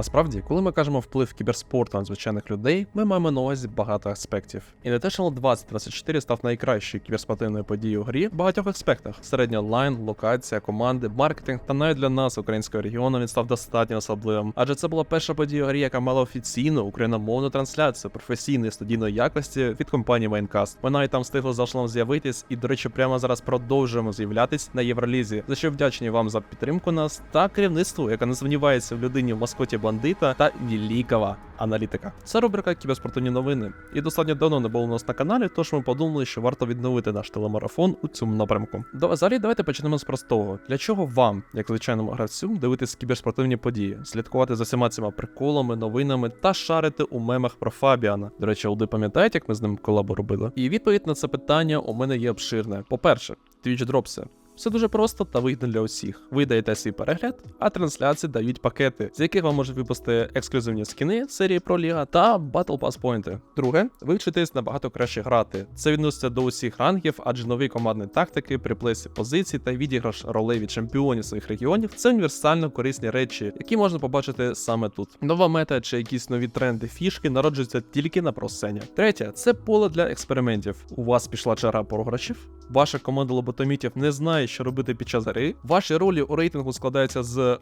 Насправді, коли ми кажемо вплив кіберспорту на звичайних людей, ми маємо на увазі багато аспектів. Invitational 2024 став найкращою кіберспортивною подією у грі в багатьох аспектах: середній онлайн, локація, команди, маркетинг та навіть для нас, українського регіону, він став достатньо особливим. Адже це була перша подія у грі, яка мала офіційну україномовну трансляцію професійної студійної якості від компанії Майнкаст. Вона і там встигла зашлом з'явитись, і, до речі, прямо зараз продовжуємо з'являтись на Євролізі. За що вдячні вам за підтримку нас та керівництву, яке не сумнівається в людині в маскоті бандита та великого аналітика. Це рубрика кіберспортивні новини. І достатньо давно не було у нас на каналі, тож ми подумали, що варто відновити наш телемарафон у цьому напрямку. До взагалі, давайте почнемо з простого. Для чого вам, як звичайному гравцю, дивитись кіберспортивні події, слідкувати за всіма цими приколами, новинами та шарити у мемах про Фабіана. До речі, Олди пам'ятаєте, як ми з ним колабу робили? І відповідь на це питання у мене є обширне. По-перше, Twitch дропси. Все дуже просто та вигідно для усіх. Ви даєте свій перегляд, а трансляції дають пакети, з яких вам можуть випустити ексклюзивні скини серії про Ліга та Battle Pass Poinти. Друге, ви вчитесь набагато краще грати. Це відноситься до усіх рангів, адже нові командні тактики, приплесі позицій та відіграш ролей від чемпіонів своїх регіонів це універсально корисні речі, які можна побачити саме тут. Нова мета чи якісь нові тренди фішки народжуються тільки на просцені. Третє це поле для експериментів. У вас пішла черга програшів. Ваша команда лоботомітів не знає, що робити під час гри. Ваші ролі у рейтингу складаються з е,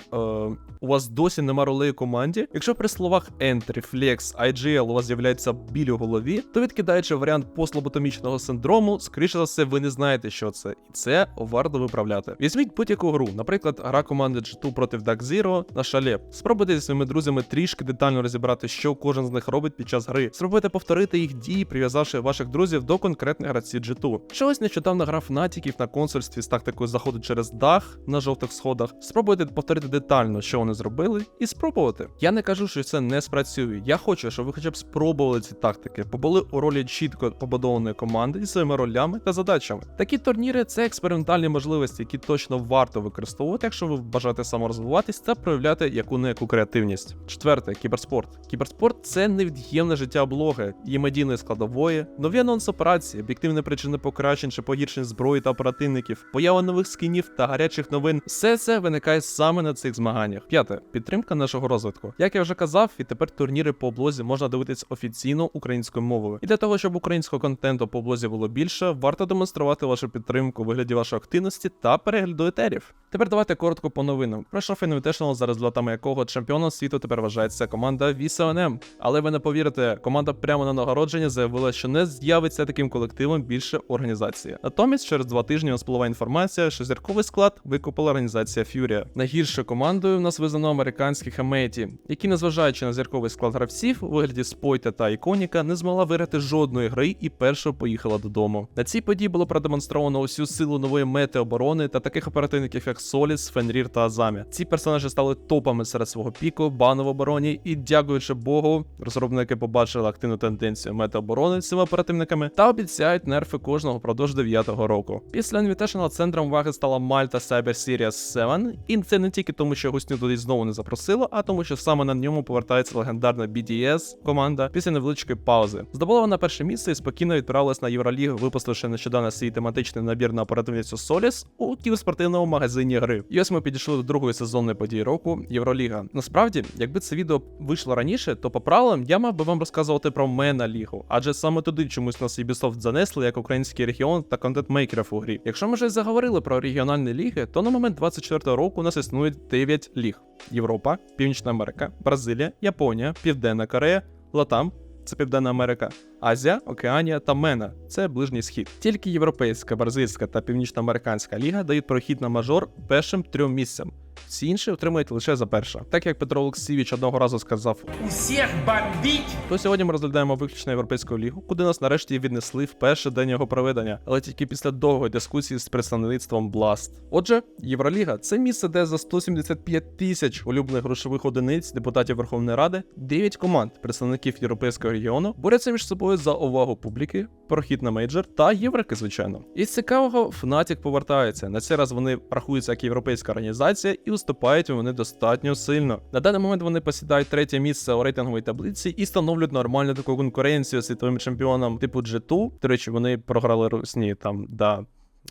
у вас досі нема ролей у команді. Якщо при словах Entry, Flex, IGL у вас з'являється біль у голові, то відкидаючи варіант постлоботомічного синдрому, скоріше за все, ви не знаєте, що це, і це варто виправляти. Візьміть будь-яку гру, наприклад, гра команди G2 проти Dark Zero на шале. Спробуйте зі своїми друзями трішки детально розібрати, що кожен з них робить під час гри. Спробуйте повторити їх дії, прив'язавши ваших друзів до конкретних гравців G2. Чогось нещодавно грав Натіків на консульстві з тактикою заходу через дах на жовтих сходах. Спробуйте повторити детально, що вони зробили, і спробувати. Я не кажу, що це не спрацює. Я хочу, щоб ви хоча б спробували ці тактики, побули у ролі чітко побудованої команди зі своїми ролями та задачами. Такі турніри це експериментальні можливості, які точно варто використовувати, якщо ви бажаєте саморозвиватись та проявляти яку-неяку креативність. Четверте, кіберспорт. Кіберспорт це невід'ємне життя блоги, її медійної складової, нові анонс операції, об'єктивні причини покращень чи погіршень зброї та оперативників, поява нових скінів та гарячих новин. Все це виникає саме на цих змаганнях. П'яте підтримка нашого розвитку. Як я вже казав, і тепер турніри по облозі можна дивитись офіційно українською мовою. І для того, щоб українського контенту по облозі було більше, варто демонструвати вашу підтримку у вигляді вашої активності та перегляду етерів. Тепер давайте коротко по новинам. Пройшов Invitational, за результатами якого чемпіоном світу тепер вважається команда VSONM. Але ви не повірите, команда прямо на нагородження заявила, що не з'явиться таким колективом більше організації. Натомість, через два тижні розпливла інформація, що зірковий склад викупила організація Furia. Найгіршою командою в нас визнано американські Хеметі, які, незважаючи на зірковий склад гравців, у вигляді Спойта та Іконіка, не змогла виграти жодної гри і першою поїхала додому. На цій події було продемонстровано усю силу нової мети оборони та таких оперативників, як Соліс, Фенрір та Азамі. Ці персонажі стали топами серед свого піку, бану в обороні, і, дякуючи Богу, розробники побачили активну тенденцію мети оборони цими оперативниками та обіцяють нерфи кожного впродовж 9-го року. Після Invitational центром уваги стала Мальта Cyber Series 7, і це не тільки тому, що гостю туди знову не запросило, а тому, що саме на ньому повертається легендарна BDS команда після невеличкої паузи. Здобула вона перше місце і спокійно відправилась на Євролігу, випустивши нещодавно свій тематичний набір на оперативницю Соліс у кіберспортивному магазині гри. І ось ми підійшли до другої сезонної події року Євроліга. Насправді, якби це відео вийшло раніше, то по правилам я мав би вам розказувати про Мена Лігу, адже саме туди чомусь нас Ubisoft занесли як український регіон та контент-мейкерів у грі. Якщо ми вже заговорили про регіональні ліги, то на момент 24 року у нас існує 9 ліг: Європа, Північна Америка, Бразилія, Японія, Південна Корея, Латам. Це Південна Америка, Азія, Океанія та Мена це ближній схід. Тільки європейська, бразильська та північноамериканська ліга дають прохід на мажор першим трьом місцям. Всі інші отримують лише за перше. Так як Петро Олексійович одного разу сказав, Усех бомбить! то сьогодні ми розглядаємо виключно європейську лігу, куди нас нарешті віднесли в перший день його проведення, але тільки після довгої дискусії з представництвом Blast. Отже, Євроліга це місце, де за 175 тисяч улюблених грошових одиниць депутатів Верховної Ради 9 команд представників європейського регіону борються між собою за увагу публіки, прохід на мейджор та єврики, звичайно. Із цікавого Fnatic повертається. На цей раз вони рахуються як європейська організація і виступають вони достатньо сильно. На даний момент вони посідають третє місце у рейтинговій таблиці і становлять нормальну таку конкуренцію світовим чемпіонам типу G2. До речі, вони програли русні там, да.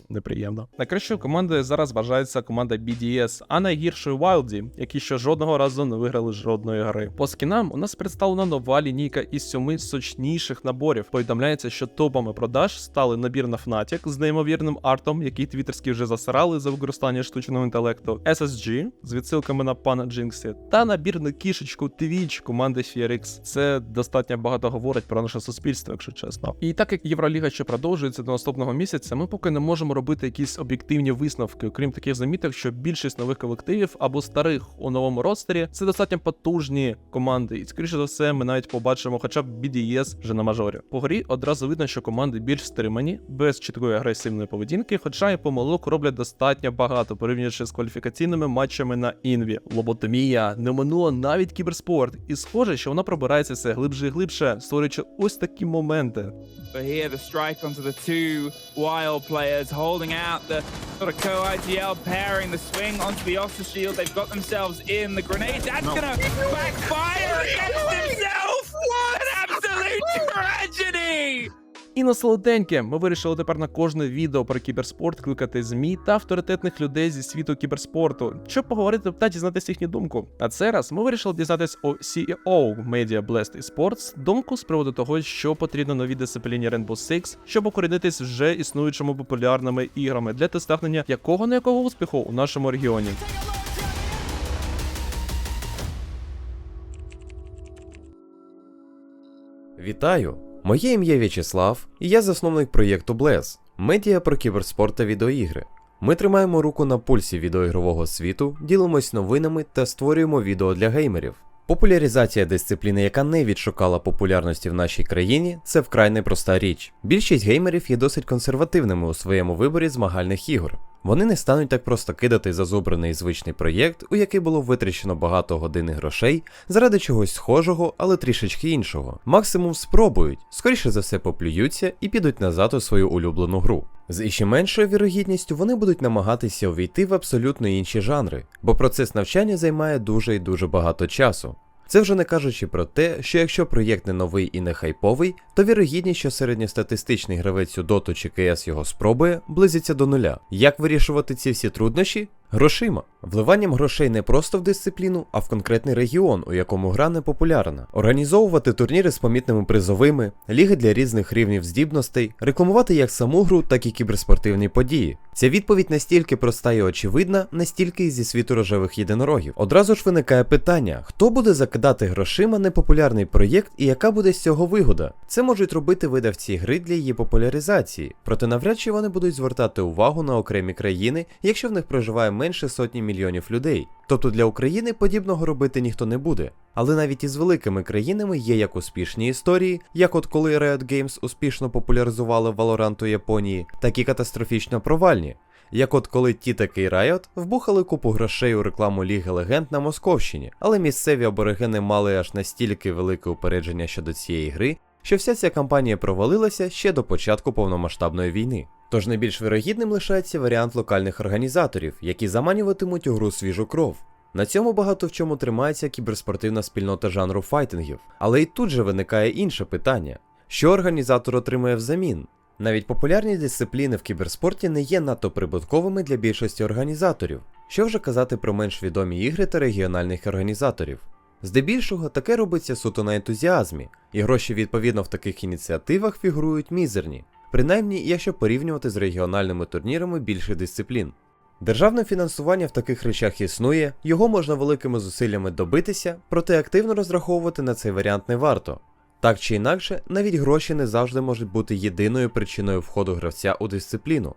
Неприємно. Найкращою командою зараз вважається команда BDS, а найгіршою Wildy, які ще жодного разу не виграли жодної гри. По скінам у нас представлена нова лінійка із сьоми сочніших наборів. Повідомляється, що топами продаж стали набір на Fnatic з неймовірним артом, який твіттерські вже засирали за використання штучного інтелекту, SSG з відсилками на пана Джинксі, та набір на кішечку Twitch команди FRX. Це достатньо багато говорить про наше суспільство, якщо чесно. І так як Євроліга ще продовжується до наступного місяця, ми поки не можемо робити якісь об'єктивні висновки, окрім таких заміток, що більшість нових колективів або старих у новому ростері це достатньо потужні команди, і скоріше за все, ми навіть побачимо хоча б BDS вже на мажорі. По грі одразу видно, що команди більш стримані, без чіткої агресивної поведінки, хоча і помилок роблять достатньо багато, порівнюючи з кваліфікаційними матчами на інві. Лоботомія не минула навіть кіберспорт, і схоже, що вона пробирається все глибше і глибше, створюючи ось такі моменти. But here the strike onto the two wild players holding out the sort of co-IGL pairing the swing onto the Oster shield. They've got themselves in the grenade. That's gonna backfire against himself! What an absolute tragedy! І на солоденьке ми вирішили тепер на кожне відео про кіберспорт кликати ЗМІ та авторитетних людей зі світу кіберспорту, щоб поговорити та дізнатися їхню думку. А цей раз ми вирішили дізнатись у CEO Media Blast Esports думку з приводу того, що потрібно новій дисципліні Rainbow Six, щоб укорінитись вже існуючими популярними іграми для досягнення якого не якого успіху у нашому регіоні. Вітаю! Моє ім'я В'ячеслав, і я засновник проєкту Bless – медіа про кіберспорт та відеоігри. Ми тримаємо руку на пульсі відеоігрового світу, ділимось новинами та створюємо відео для геймерів. Популяризація дисципліни, яка не відшукала популярності в нашій країні, це вкрай непроста річ. Більшість геймерів є досить консервативними у своєму виборі змагальних ігор. Вони не стануть так просто кидати зазубрений звичний проєкт, у який було витрачено багато годин і грошей, заради чогось схожого, але трішечки іншого. Максимум спробують, скоріше за все поплюються і підуть назад у свою улюблену гру. З іще меншою вірогідністю вони будуть намагатися увійти в абсолютно інші жанри, бо процес навчання займає дуже і дуже багато часу. Це вже не кажучи про те, що якщо проєкт не новий і не хайповий, то вірогідність, що середньостатистичний гравець у доту чи КС його спробує, близиться до нуля. Як вирішувати ці всі труднощі? Грошима. Вливанням грошей не просто в дисципліну, а в конкретний регіон, у якому гра не популярна. Організовувати турніри з помітними призовими, ліги для різних рівнів здібностей, рекламувати як саму гру, так і кіберспортивні події. Ця відповідь настільки проста і очевидна, настільки і зі світу рожевих єдинорогів. Одразу ж виникає питання: хто буде закидати грошима непопулярний проєкт і яка буде з цього вигода? Це можуть робити видавці гри для її популяризації, проте навряд чи вони будуть звертати увагу на окремі країни, якщо в них проживає менше сотні мільйонів людей. Тобто для України подібного робити ніхто не буде. Але навіть із великими країнами є як успішні історії, як от коли Riot Games успішно популяризували Valorant у Японії, так і катастрофічно провальні. Як от коли ті такий Riot вбухали купу грошей у рекламу Ліги Легенд на Московщині, але місцеві аборигени мали аж настільки велике упередження щодо цієї гри, що вся ця кампанія провалилася ще до початку повномасштабної війни. Тож найбільш вирогідним лишається варіант локальних організаторів, які заманюватимуть у гру свіжу кров. На цьому багато в чому тримається кіберспортивна спільнота жанру файтингів, але і тут же виникає інше питання: що організатор отримує взамін? Навіть популярні дисципліни в кіберспорті не є надто прибутковими для більшості організаторів. Що вже казати про менш відомі ігри та регіональних організаторів? Здебільшого таке робиться суто на ентузіазмі, і гроші відповідно в таких ініціативах фігурують мізерні, принаймні якщо порівнювати з регіональними турнірами більших дисциплін. Державне фінансування в таких речах існує, його можна великими зусиллями добитися, проте активно розраховувати на цей варіант не варто. Так чи інакше, навіть гроші не завжди можуть бути єдиною причиною входу гравця у дисципліну.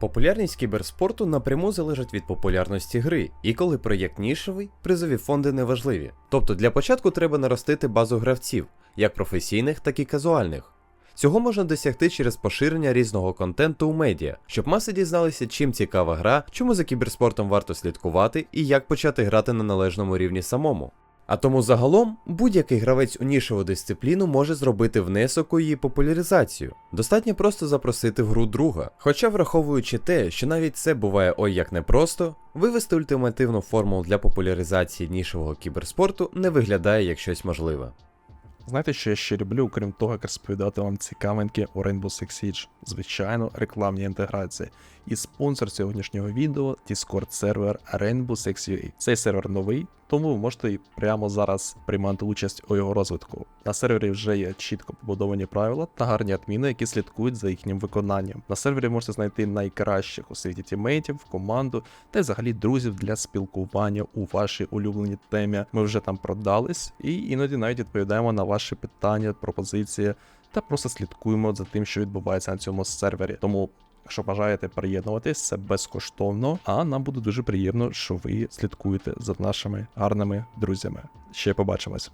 Популярність кіберспорту напряму залежить від популярності гри, і коли проєкт нішевий, призові фонди не важливі. Тобто для початку треба наростити базу гравців, як професійних, так і казуальних. Цього можна досягти через поширення різного контенту у медіа, щоб маси дізналися, чим цікава гра, чому за кіберспортом варто слідкувати і як почати грати на належному рівні самому. А тому загалом будь-який гравець у нішеву дисципліну може зробити внесок у її популяризацію. Достатньо просто запросити в гру друга. Хоча, враховуючи те, що навіть це буває ой як непросто, вивести ультимативну формулу для популяризації нішевого кіберспорту не виглядає як щось можливе. Знаєте, що я ще люблю, крім того, як розповідати вам цікавинки у Rainbow Six Siege? Звичайно, рекламні інтеграції. І спонсор сьогоднішнього відео Discord сервер Rainbow Six UA. Цей сервер новий, тому ви можете прямо зараз приймати участь у його розвитку. На сервері вже є чітко побудовані правила та гарні адміни, які слідкують за їхнім виконанням. На сервері можете знайти найкращих у світі тімейтів, команду та взагалі друзів для спілкування у вашій улюбленій темі. Ми вже там продались і іноді навіть відповідаємо на ваші питання, пропозиції та просто слідкуємо за тим, що відбувається на цьому сервері. Тому. Якщо бажаєте приєднуватись, це безкоштовно, а нам буде дуже приємно, що ви слідкуєте за нашими гарними друзями. Ще побачимось.